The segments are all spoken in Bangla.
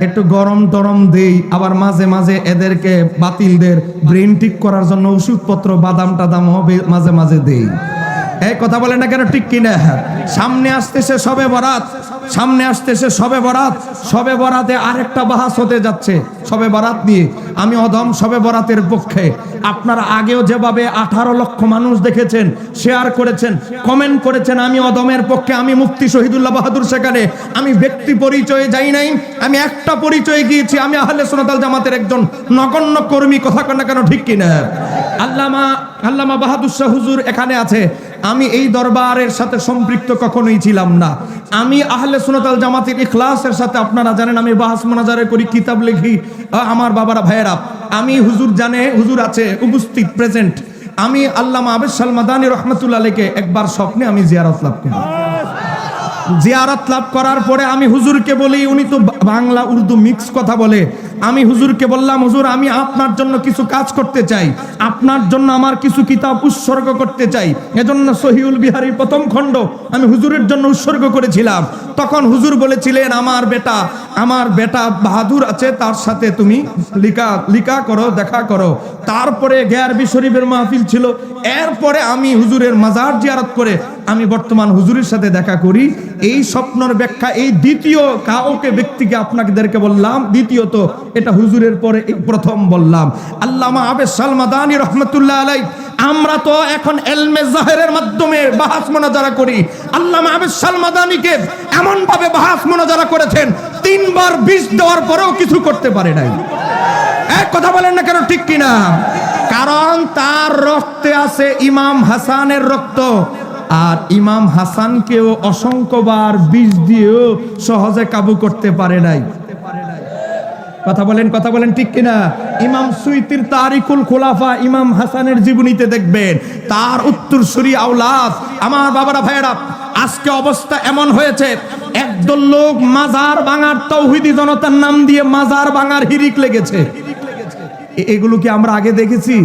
একটু গরম টরম দেই, আবার মাঝে মাঝে এদেরকে বাতিলদের ব্রেন ঠিক করার জন্য ওষুধপত্র বাদাম টাদাম হবে, মাঝে মাঝে দেই। এই কথা বলে না কেন? ঠিক কিনা? সামনে আসতেছে সবে বরাত। সামনে আসতেছে সবে বরাত। সবে বরাতে আরেকটা বাহাস হতে যাচ্ছে সবে বরাত নিয়ে। আমি অদম সবে বরাতের পক্ষে। আপনারা আগেও যেভাবে আঠারো লক্ষ মানুষ দেখেছেন শেয়ার করেছেন কমেন্ট করেছেন, আমি অদমের পক্ষে, আমি মুফতি শহীদুল্লাহ বাহাদুর সেখানে। আমি ব্যক্তি পরিচয়ে যাই নাই, আমি একটা পরিচয়ে গিয়েছি, আমি আহলে সোনাতাল জামাতের একজন নগণ্য কর্মী, কথা কন কেন? ঠিক কিনা? আল্লামা আল্লামা বাহাদুর শাহ হুজুর এখানে আছে। আমি এই দরবারের সাথে সম্পৃক্ত কখনোই ছিলাম না। আমি আহলে সুনতাল জামাতের ইখলাসের সাথে আপনারা জানেন, আমি বাহাস মোনাজারে করি, কিতাব লিখি আমার বাবারা, ভাইয়েরা। আমি হুজুর জানে, হুজুর আছে, উপস্থিত, প্রেজেন্ট। আমি আল্লামা আবেদ সালমাদানি রহমতুল্লাহ আলীকে একবার স্বপ্নে আমি জিয়ারত লাভ করি। জিয়ারত লাভ করার পরে আমি হুজুরকে বলি, উনি তো বাংলা উর্দু মিক্স কথা বলে। আমি হুজুরকে বললাম, হুজুর, আমি আপনার জন্য কিছু কাজ করতে চাই। আপনার জন্য আমার কিছু কিতাব উৎসর্গ করতে চাই। এজন্য সহিউল বিহারীর প্রথম খণ্ড আমি হুজুরের জন্য উৎসর্গ করেছিলাম। তখন হুজুর বলেছিলেন, আমার বেটা আমার বেটা বাহাদুর আছে, তার সাথে তুমি লিখা লিখা করো, দেখা করো। তারপরে গ্যারবি শরীফের মাহফিল ছিল। এরপরে আমি হুজুরের মাজার জিয়ারত করে আমি বর্তমান হুজুরের সাথে দেখা করি, এই স্বপ্নর ব্যাখ্যা, এই দ্বিতীয় কাউকে ব্যক্তিকে আপনাদেরকে বললাম, দ্বিতীয়ত এটা হুজুরের পরে প্রথম বললাম। আল্লামা আবে সালমাদানি রহমতুল্লাহ আলাই আমরা তো এখন এলমে জাহেরের মাধ্যমে বাহাস মোনাজারা করি। আল্লামা আবে সালমাদানিকে এমন ভাবে বাহাস মোনাজারা করেছেন, তিনবার বিষ দেওয়ার পরেও কিছু করতে পারে নাই। এক কথা বলেন না কেন, ঠিক কিনা? কারণ তার রক্তে আছে ইমাম হাসানের রক্ত। আর ইমাম হাসানকেও অসংখ্যবার বিষ দিয়েও সহজে কাবু করতে পারে নাই। কথা বলেন কথা বলেন ঠিক কিনা? ইমাম সুইতির তারিকুল খোলাফা ইমাম হাসানের জীবনীতে দেখবেন, তার উত্তরসূরি আওলাদ, আমার বাবারা ভাইয়েরা, আজকে অবস্থা এমন হয়েছে, একদল লোক মাজার ভাঙার তৌহিদি জনতার নাম দিয়ে মাজার ভাঙার হিরিক লেগেছে। এগুলো কি আমরা আগে দেখেছি?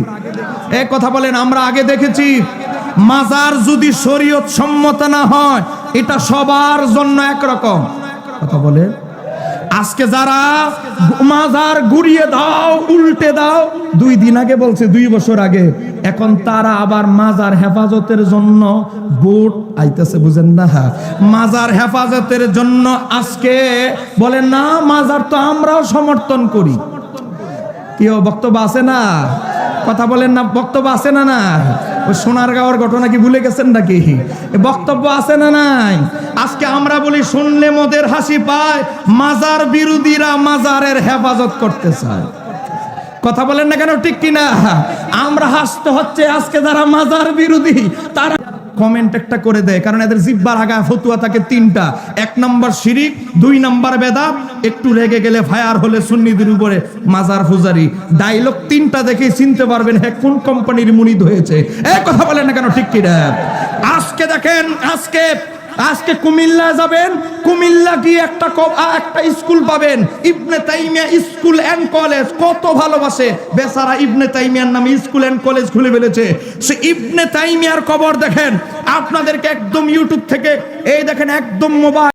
এক কথা বলেন, আমরা আগে দেখেছি? মাজার যদি শরীয়ত সম্মত না হয়, এটা সবার জন্য একরকম। কথা বলে? আজকে যারা মাজার ঘুরিয়ে দাও, উল্টে দাও, দুই দিন আগে বলছে, দুই বছর আগে। এখন তারা আবার মাজার হেফাজতের জন্য বোট আইতেছে, বুঝেন না? মাজার হেফাজতের জন্য আজকে বলেন না, মাজার তো আমরাও সমর্থন করি। কেউ বক্তব্য আছে না? কথা বলেন না, বক্তব্য আছে না না সোনার গাওয়ার ঘটনা কি ভুলে গেছেন নাকি? বক্তব্য আছে না নাই? আজকে আমরা বলি, শুনলে মোদের হাসি পায়, মাজার বিরোধীরা মাজারের হেফাজত করতে চায়। কথা বলেন না কেন, ঠিক কিনা? আমরা হাসতে হচ্ছে আজকে যারা মাজার বিরোধী, তারা কমেন্ট একটা করে দেয়, কারণ এদের জিব্বার আগা ফতুয়া থাকে তিনটা। এক নম্বর শিরিক, দুই নম্বর বেদাব একটু রেগে গেলে ফায়ার হলে সুন্নিদের উপরে মাজার ফুজারি। ডাইলগ তিনটা দেখে চিনতে পারবেন হ্যাঁ কোন কোম্পানির মুনিদ হয়েছে। এ কথা বলেন না কেন, ঠিক কিনা আজকে দেখেন, আজকে আজকে কুমিল্লা যাবেন, কুমিল্লা গিয়ে একটা একটা স্কুল পাবেন। Ibne Taimiya school and college কত ভালোবাসে। বেচারা ইবনে তাইমিয়ার নামে স্কুল এন্ড কলেজ খুলে ফেলেছে। সে ইবনে তাইমিয়ার কবর দেখেন, আপনাদেরকে একদম ইউটিউব থেকে, এই দেখেন একদম মোবাইল